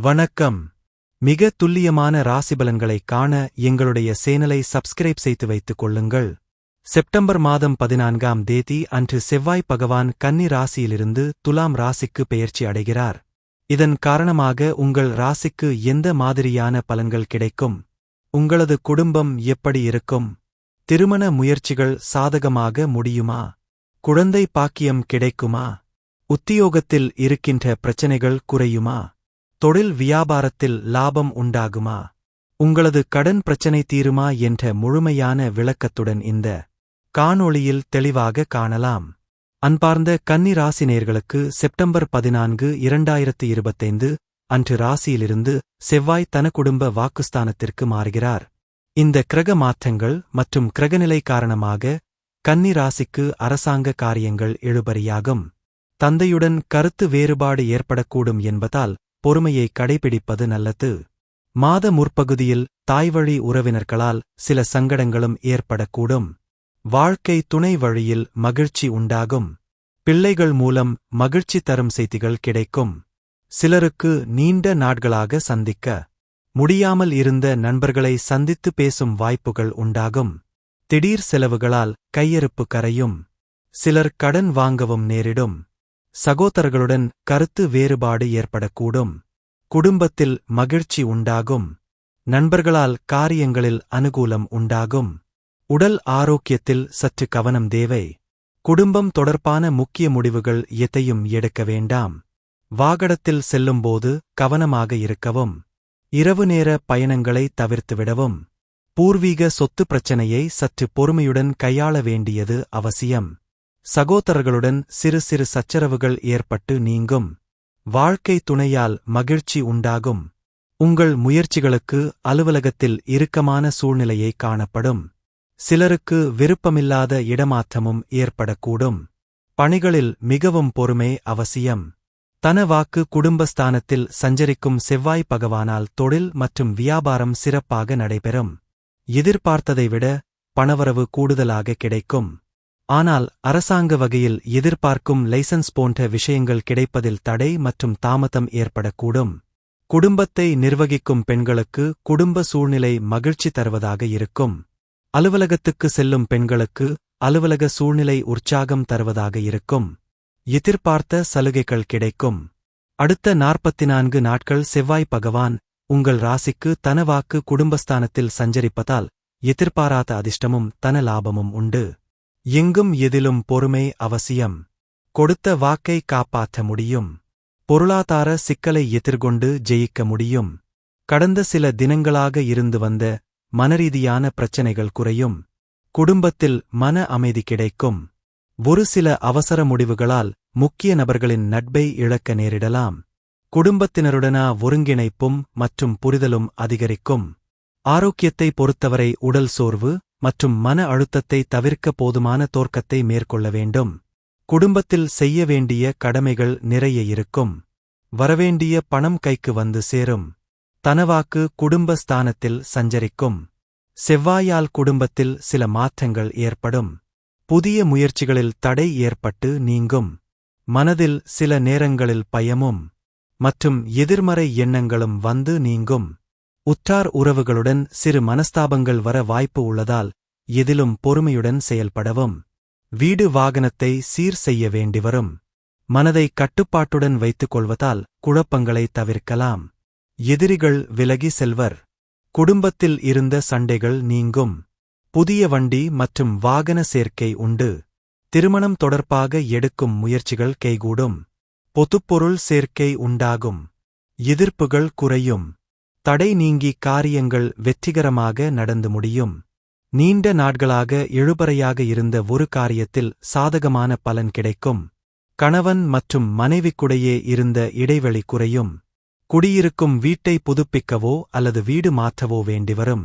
வணக்கம். மிக துல்லியமான ராசிபலன்களை காண எங்களுடைய சேனலை சப்ஸ்கிரைப் செய்து வைத்துக் கொள்ளுங்கள். செப்டம்பர் மாதம் பதினான்காம் தேதி அன்று செவ்வாய் பகவான் கன்னி ராசியிலிருந்து துலாம் ராசிக்கு பெயர்ச்சி அடைகிறார். இதன் காரணமாக உங்கள் ராசிக்கு எந்த மாதிரியான பலன்கள் கிடைக்கும்? உங்களது குடும்பம் எப்படி இருக்கும்? திருமண முயற்சிகள் சாதகமாக முடியுமா? குழந்தை பாக்கியம் கிடைக்குமா? உத்தியோகத்தில் இருக்கின்ற பிரச்சனைகள் குறையுமா? தொழில் வியாபாரத்தில் லாபம் உண்டாகுமா? உங்களது கடன் பிரச்சனை தீருமா என்ற முழுமையான விளக்கத்துடன் இந்த காணொளியில் தெளிவாக காணலாம். அன்பார்ந்த கன்னிராசினேர்களுக்கு செப்டம்பர் பதினான்கு இரண்டாயிரத்து இருபத்தைந்து அன்று ராசியிலிருந்து செவ்வாய் தன குடும்ப வாக்குஸ்தானத்திற்கு மாறுகிறார். இந்த கிரக மாற்றங்கள் மற்றும் கிரகநிலை காரணமாக கன்னி ராசிக்கு அரசாங்க காரியங்கள் இழுபறியாகும் தந்தையுடன் கருத்து வேறுபாடு ஏற்படக்கூடும் என்பதால் பொறுமையை கடைபிடிப்பது நல்லது. மாத முற்பகுதியில் தாய்வழி உறவினர்களால் சில சங்கடங்களும் ஏற்படக்கூடும். வாழ்க்கை துணை வழியில் மகிழ்ச்சி உண்டாகும். பிள்ளைகள் மூலம் மகிழ்ச்சி தரும் செய்திகள் கிடைக்கும். சிலருக்கு நீண்ட நாட்களாக சந்திக்க முடியாமல் இருந்த நண்பர்களை சந்தித்து பேசும் வாய்ப்புகள் உண்டாகும். திடீர் செலவுகளால் கையிருப்பு கரையும். சிலர் கடன் வாங்கவும் நேரிடும். சகோதரர்களுடன் கருத்து வேறுபாடு ஏற்படக்கூடும். குடும்பத்தில் மகிழ்ச்சி உண்டாகும். நண்பர்களால் காரியங்களில் அனுகூலம் உண்டாகும். உடல் ஆரோக்கியத்தில் சற்று கவனம் தேவை. குடும்பம் தொடர்பான முக்கிய முடிவுகள் எதையும் எடுக்க வேண்டாம். வாகனத்தில் செல்லும்போது கவனமாக இருக்கவும். இரவு நேர பயணங்களை தவிர்த்துவிடவும் பூர்வீக சொத்து பிரச்சனையை சற்று பொறுமையுடன் கையாள வேண்டியது அவசியம். சகோதரர்களுடன் சிறு சிறு சச்சரவுகள் ஏற்பட்டு நீங்கும். வாழ்க்கை துணையால் மகிழ்ச்சி உண்டாகும். உங்கள் முயற்சிகளுக்கு அலுவலகத்தில் இறுக்கமான சூழ்நிலையை காணப்படும். சிலருக்கு விருப்பமில்லாத இடமாற்றமும் ஏற்படக்கூடும். பணிகளில் மிகவும் பொறுமை அவசியம். தன வாக்கு குடும்பஸ்தானத்தில் சஞ்சரிக்கும் செவ்வாய் பகவானால் தொழில் மற்றும் வியாபாரம் சிறப்பாக நடைபெறும். எதிர்பார்த்ததை விட பணவரவு கூடுதலாக கிடைக்கும். ஆனால் அரசாங்க வகையில் எதிர்பார்க்கும் லைசன்ஸ் போன்ற விஷயங்கள் கிடைப்பதில் தடை மற்றும் தாமதம் ஏற்படக்கூடும். குடும்பத்தை நிர்வகிக்கும் பெண்களுக்கு குடும்ப சூழ்நிலை மகிழ்ச்சி தருவதாக இருக்கும். அலுவலகத்துக்கு செல்லும் பெண்களுக்கு அலுவலக சூழ்நிலை உற்சாகம் தருவதாக இருக்கும். எதிர்பார்த்த சலுகைகள் கிடைக்கும். அடுத்த நாற்பத்தி நான்கு நாட்கள் செவ்வாய் பகவான் உங்கள் ராசிக்கு தனவாக்கு குடும்பஸ்தானத்தில் சஞ்சரிப்பதால் எதிர்பாராத அதிர்ஷ்டமும் தன லாபமும் உண்டு. எங்கும் எதிலும் பொறுமை அவசியம். கொடுத்த வாக்கை காப்பாற்ற முடியும். பொருளாதார சிக்கலை எதிர்கொண்டு ஜெயிக்க முடியும். கடந்த சில தினங்களாக இருந்து வந்த மனரீதியான பிரச்சனைகள் குறையும். குடும்பத்தில் மன அமைதி கிடைக்கும். ஒரு சில அவசர முடிவுகளால் முக்கிய நபர்களின் நட்பை இழக்க நேரிடலாம். குடும்பத்தினருடனா ஒருங்கிணைப்பும் மற்றும் புரிதலும் அதிகரிக்கும். ஆரோக்கியத்தை பொறுத்தவரை உடல் சோர்வு மற்றும் மன அழுத்தத்தை தவிர்க்க போதுமான தோற்கத்தை மேற்கொள்ள வேண்டும். குடும்பத்தில் செய்ய வேண்டிய கடமைகள் நிறைய இருக்கும். வரவேண்டிய பணம் கைக்கு வந்து சேரும். தனவாக்கு குடும்ப ஸ்தானத்தில் சஞ்சரிக்கும். செவ்வாயால் குடும்பத்தில் சில மாற்றங்கள் ஏற்படும். புதிய முயற்சிகளில் தடை ஏற்பட்டு நீங்கும். மனதில் சில நேரங்களில் பயமும். மற்றும் எதிர்மறை எண்ணங்களும் வந்து நீங்கும். உற்றார் உறவுகளுடன் சிறு மனஸ்தாபங்கள் வர வாய்ப்பு உள்ளதால் எதிலும் பொறுமையுடன் செயல்படவும். வீடு வாகனத்தை சீர் செய்ய வேண்டிவரும் மனதை கட்டுப்பாட்டுடன் வைத்துக் கொள்வதால் குழப்பங்களை தவிர்க்கலாம். எதிரிகள் விலகி செல்வர். குடும்பத்தில் இருந்த சண்டைகள் நீங்கும். புதிய வண்டி மற்றும் வாகன சேர்க்கை உண்டு. திருமணம் தொடர்பாக எடுக்கும் முயற்சிகள் கைகூடும். பொதுப்பொருள் சேர்க்கை உண்டாகும். எதிர்ப்புகள் குறையும். தடை நீங்கி காரியங்கள் வெற்றிகரமாக நடந்து முடியும். நீண்ட நாட்களாக எழுபறையாக இருந்த ஒரு காரியத்தில் சாதகமான பலன் கிடைக்கும். கணவன் மற்றும் மனைவிக்குடையே இருந்த இடைவெளி குறையும். குடியிருக்கும் வீட்டை புதுப்பிக்கவோ அல்லது வீடு மாற்றவோ வேண்டிவரும்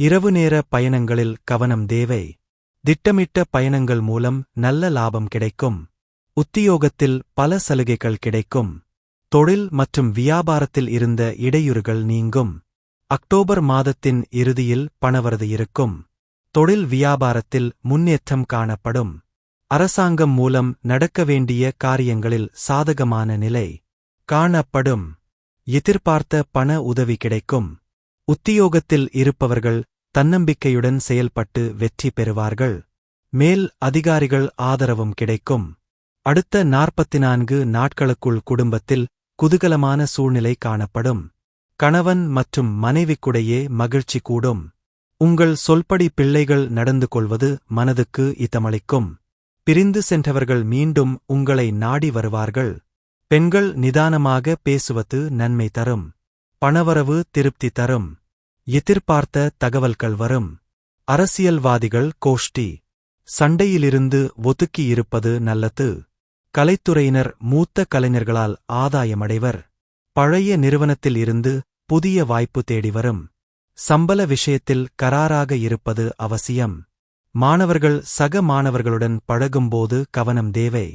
இரவு நேர பயணங்களில் கவனம் தேவை. திட்டமிட்ட பயணங்கள் மூலம் நல்ல லாபம் கிடைக்கும். உத்தியோகத்தில் பல சலுகைகள் கிடைக்கும். தொழில் மற்றும் வியாபாரத்தில் இருந்த இடையூறுகள் நீங்கும். அக்டோபர் மாதத்தின் இறுதியில் பணவரது இருக்கும். தொழில் வியாபாரத்தில் முன்னேற்றம் காணப்படும். அரசாங்கம் மூலம் நடக்க வேண்டிய காரியங்களில் சாதகமான நிலை காணப்படும். எதிர்பார்த்த பண உதவி கிடைக்கும். உத்தியோகத்தில் இருப்பவர்கள் தன்னம்பிக்கையுடன் செயல்பட்டு வெற்றி பெறுவார்கள். மேல் அதிகாரிகள் ஆதரவும் கிடைக்கும். அடுத்த நாற்பத்தி நான்கு நாட்களுக்குள் குடும்பத்தில் குதூகலமான சூழ்நிலை காணப்படும். கணவன் மற்றும் மனைவிக்குடையே மகிழ்ச்சி கூடும். உங்கள் சொல்படி பிள்ளைகள் நடந்து கொள்வது மனதுக்கு இதமளிக்கும். பிரிந்து சென்றவர்கள் மீண்டும் உங்களை நாடி வருவார்கள். பெண்கள் நிதானமாக பேசுவது நன்மை தரும். பணவரவு திருப்தி தரும். எதிர்பார்த்த தகவல்கள் வரும். அரசியல்வாதிகள் கோஷ்டி. சண்டையிலிருந்து ஒதுக்கியிருப்பது நல்லது. கலைத்துறையினர் மூத்த கலைஞர்களால் ஆதாயமடைவர். பழைய நிறுவனத்தில் இருந்து புதிய வாய்ப்பு தேடி வரும். சம்பள விஷயத்தில் கராராக இருப்பது அவசியம். மாணவர்கள் சக மாணவர்களுடன் பழகும்போது கவனம் தேவை.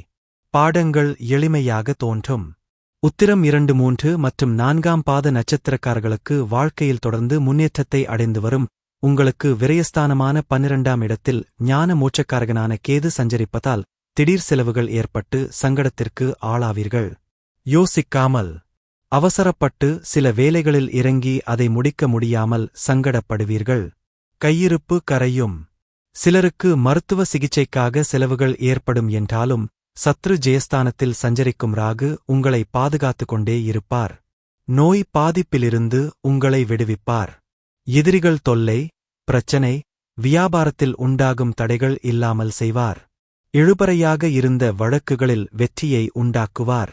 பாடங்கள் எளிமையாக தோன்றும். உத்திரம் இரண்டு மூன்று மற்றும் நான்காம் பாத நட்சத்திரக்காரர்களுக்கு வாழ்க்கையில் தொடர்ந்து முன்னேற்றத்தை அடைந்து வரும். உங்களுக்கு விரயஸ்தானமான பன்னிரண்டாம் இடத்தில் ஞான மூச்சக்காரகனான கேது சஞ்சரிப்பதால் திடீர் செலவுகள் ஏற்பட்டு சங்கடத்திற்கு ஆளாவீர்கள். யோசிக்காமல் அவசரப்பட்டு சில வேலைகளில் இறங்கி அதை முடிக்க முடியாமல் சங்கடப்படுவீர்கள். கையிருப்பு கரையும். சிலருக்கு மருத்துவ சிகிச்சைக்காக செலவுகள் ஏற்படும் என்றாலும் சத்ரு ஜெயஸ்தானத்தில் சஞ்சரிக்கும் ராகு உங்களை பாதுகாத்துக் கொண்டே இருப்பார். நோய் பாதிப்பிலிருந்து உங்களை விடுவிப்பார். எதிரிகள் தொல்லை பிரச்சனை வியாபாரத்தில் உண்டாகும் தடைகள் இல்லாமல் செய்வார். இழுபறையாக இருந்த வழக்குகளில் வெற்றியை உண்டாக்குவார்.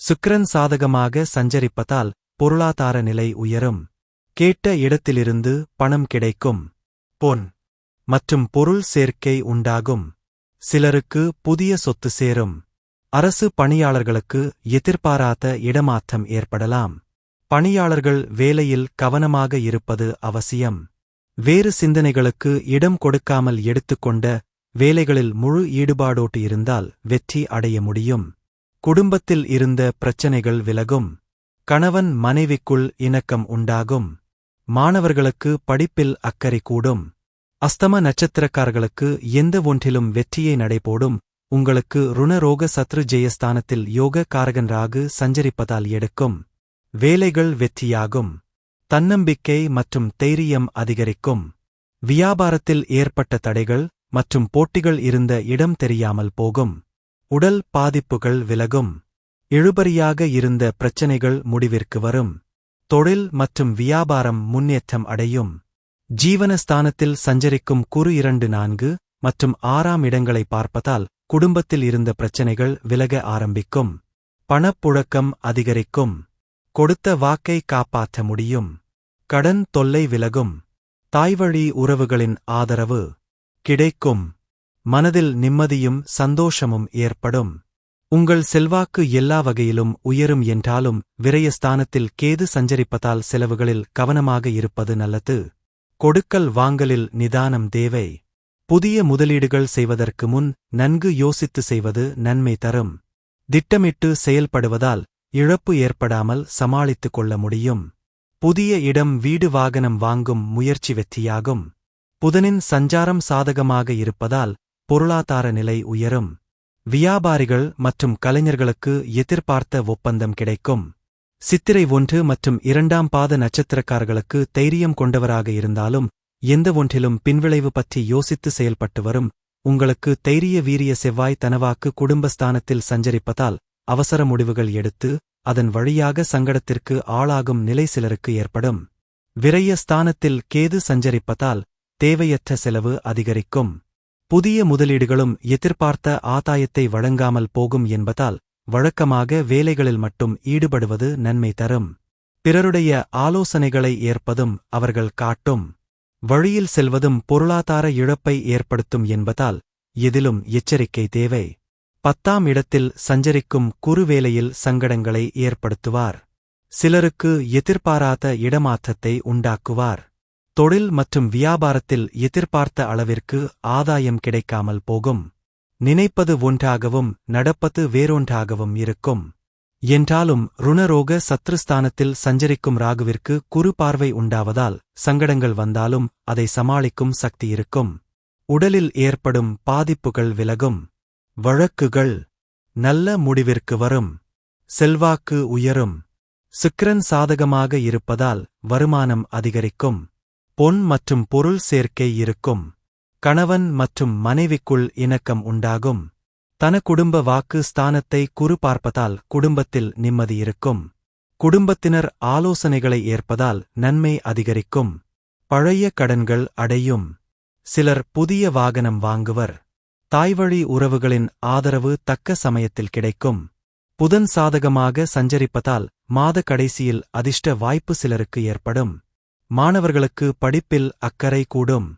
சுக்கிரன் சாதகமாக சஞ்சரிப்பதால் பொருளாதார நிலை உயரும். கேட்ட இடத்திலிருந்து பணம் கிடைக்கும். பொன் மற்றும் பொருள் சேர்க்கை உண்டாகும். சிலருக்கு புதிய சொத்து சேரும். அரசு பணியாளர்களுக்கு எதிர்பாராத இடமாற்றம் ஏற்படலாம். பணியாளர்கள் வேலையில் கவனமாக இருப்பது அவசியம். வேறு சிந்தனைகளுக்கு இடம் கொடுக்காமல் எடுத்துக்கொண்ட வேலைகளில் முழு ஈடுபாடோட்டு இருந்தால் வெற்றி அடைய முடியும். குடும்பத்தில் இருந்த பிரச்சனைகள் விலகும். கணவன் மனைவிக்குள் இணக்கம் உண்டாகும். மாணவர்களுக்கு படிப்பில் அக்கறை கூடும். அஸ்தம நட்சத்திரக்காரர்களுக்கு எந்த ஒன்றிலும் வெற்றியை நடைபோடும். உங்களுக்கு ருணரோக சத்ரு ஜெயஸ்தானத்தில் யோக காரகன் ராகு சஞ்சரிப்பதால் எடுக்கும். வேலைகள் வெற்றியாகும். தன்னம்பிக்கை மற்றும் தைரியம் அதிகரிக்கும். வியாபாரத்தில் ஏற்பட்ட தடைகள் மற்றும் போட்டிகள் இருந்த இடம் தெரியாமல் போகும். உடல் பாதிப்புகள் விலகும். இழுபறியாக இருந்த பிரச்சனைகள் முடிவிற்கு வரும். தொழில் மற்றும் வியாபாரம் முன்னேற்றம் அடையும். ஜீவனஸ்தானத்தில் சஞ்சரிக்கும் குறு இரண்டு நான்கு மற்றும் ஆறாம் இடங்களை பார்ப்பதால் குடும்பத்தில் இருந்த பிரச்சனைகள் விலக ஆரம்பிக்கும். பணப்புழக்கம் அதிகரிக்கும். கொடுத்த வாக்கை காப்பாற்ற முடியும். கடன் தொல்லை விலகும். தாய்வழி உறவுகளின் ஆதரவு. கிடைக்கும். மனதில் நிம்மதியும் சந்தோஷமும் ஏற்படும். உங்கள் செல்வாக்கு எல்லா வகையிலும் உயரும் என்றாலும் விரயஸ்தானத்தில் கேது சஞ்சரிப்பதால் செலவுகளில் கவனமாக இருப்பது நல்லது. கொடுக்கல் வாங்கலில் நிதானம் தேவை. புதிய முதலீடுகள் செய்வதற்கு முன் நன்கு யோசித்து செய்வது நன்மை தரும். திட்டமிட்டு செயல்படுவதால் இழப்பு ஏற்படாமல் சமாளித்துக் கொள்ள முடியும். புதிய இடம் வீடு வாகனம் வாங்கும் முயற்சி வெற்றியாகும். புதனின் சஞ்சாரம் சாதகமாக இருப்பதால் பொருளாதார நிலை உயரும். வியாபாரிகள் மற்றும் கலைஞர்களுக்கு எதிர்பார்த்த ஒப்பந்தம் கிடைக்கும். சித்திரை ஒன்று மற்றும் இரண்டாம் பாத நட்சத்திரக்காரர்களுக்கு தைரியம் கொண்டவராக இருந்தாலும் எந்த ஒன்றிலும் பின்விளைவு பற்றி யோசித்து செயல்பட்டு வரும். உங்களுக்கு தைரிய வீரிய செவ்வாய் தனவாக்கு குடும்பஸ்தானத்தில் சஞ்சரிப்பதால் அவசர முடிவுகள் எடுத்து அதன் வழியாக சங்கடத்திற்கு ஆளாகும் நிலை சிலருக்கு ஏற்படும். விரய ஸ்தானத்தில் கேது சஞ்சரிப்பதால் தேவையற்ற செலவு அதிகரிக்கும். புதிய முதலீடுகளும் எதிர்பார்த்த ஆதாயத்தை வழங்காமல் போகும் என்பதால் வழக்கமாக வேலைகளில் மட்டும் ஈடுபடுவது நன்மை தரும். பிறருடைய ஆலோசனைகளை ஏற்பதும் அவர்கள் காட்டும். வழியில் செல்வதும் பொருளாதார இழப்பை ஏற்படுத்தும் என்பதால் எதிலும் எச்சரிக்கை தேவை. பத்தாம் இடத்தில் சஞ்சரிக்கும் குறுவேலையில் சங்கடங்களை ஏற்படுத்துவார். சிலருக்கு எதிர்பாராத இடமாற்றத்தை உண்டாக்குவார். தொழில் மற்றும் வியாபாரத்தில் எதிர்பார்த்த அளவிற்கு ஆதாயம் கிடைக்காமல் போகும். நினைப்பது ஒன்றாகவும் நடப்பது வேறொன்றாகவும் இருக்கும். என்றாலும் ருணரோக சத்ருஸ்தானத்தில் சஞ்சரிக்கும் ராகுவிற்கு குறு பார்வை உண்டாவதால் சங்கடங்கள் வந்தாலும் அதை சமாளிக்கும் சக்தி இருக்கும். உடலில் ஏற்படும் பாதிப்புகள் விலகும். வழக்குகள் நல்ல முடிவிற்கு வரும். செல்வாக்கு உயரும். சுக்கிரன் சாதகமாக இருப்பதால் வருமானம் அதிகரிக்கும். பொன் மற்றும் பொருள் சேர்க்கை இருக்கும். கணவன் மற்றும் மனைவிக்குள் இணக்கம் உண்டாகும். தன குடும்ப வாக்கு ஸ்தானத்தை குறு பார்ப்பதால் குடும்பத்தில் நிம்மதி இருக்கும். குடும்பத்தினர் ஆலோசனைகளை ஏற்பதால் நன்மை அதிகரிக்கும். பழைய கடன்கள் அடையும். சிலர் புதிய வாகனம் வாங்குவர். தாய்வழி உறவுகளின் ஆதரவு தக்க சமயத்தில் கிடைக்கும். புதன் சாதகமாக சஞ்சரிப்பதால் மாத கடைசியில் அதிர்ஷ்ட வாய்ப்பு சிலருக்கு ஏற்படும். மாணவர்களுக்கு படிப்பில் அக்கறை கூடும்.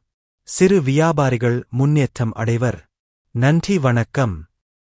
சிறு வியாபாரிகள் முன்னேற்றம் அடைவர். நன்றி வணக்கம்.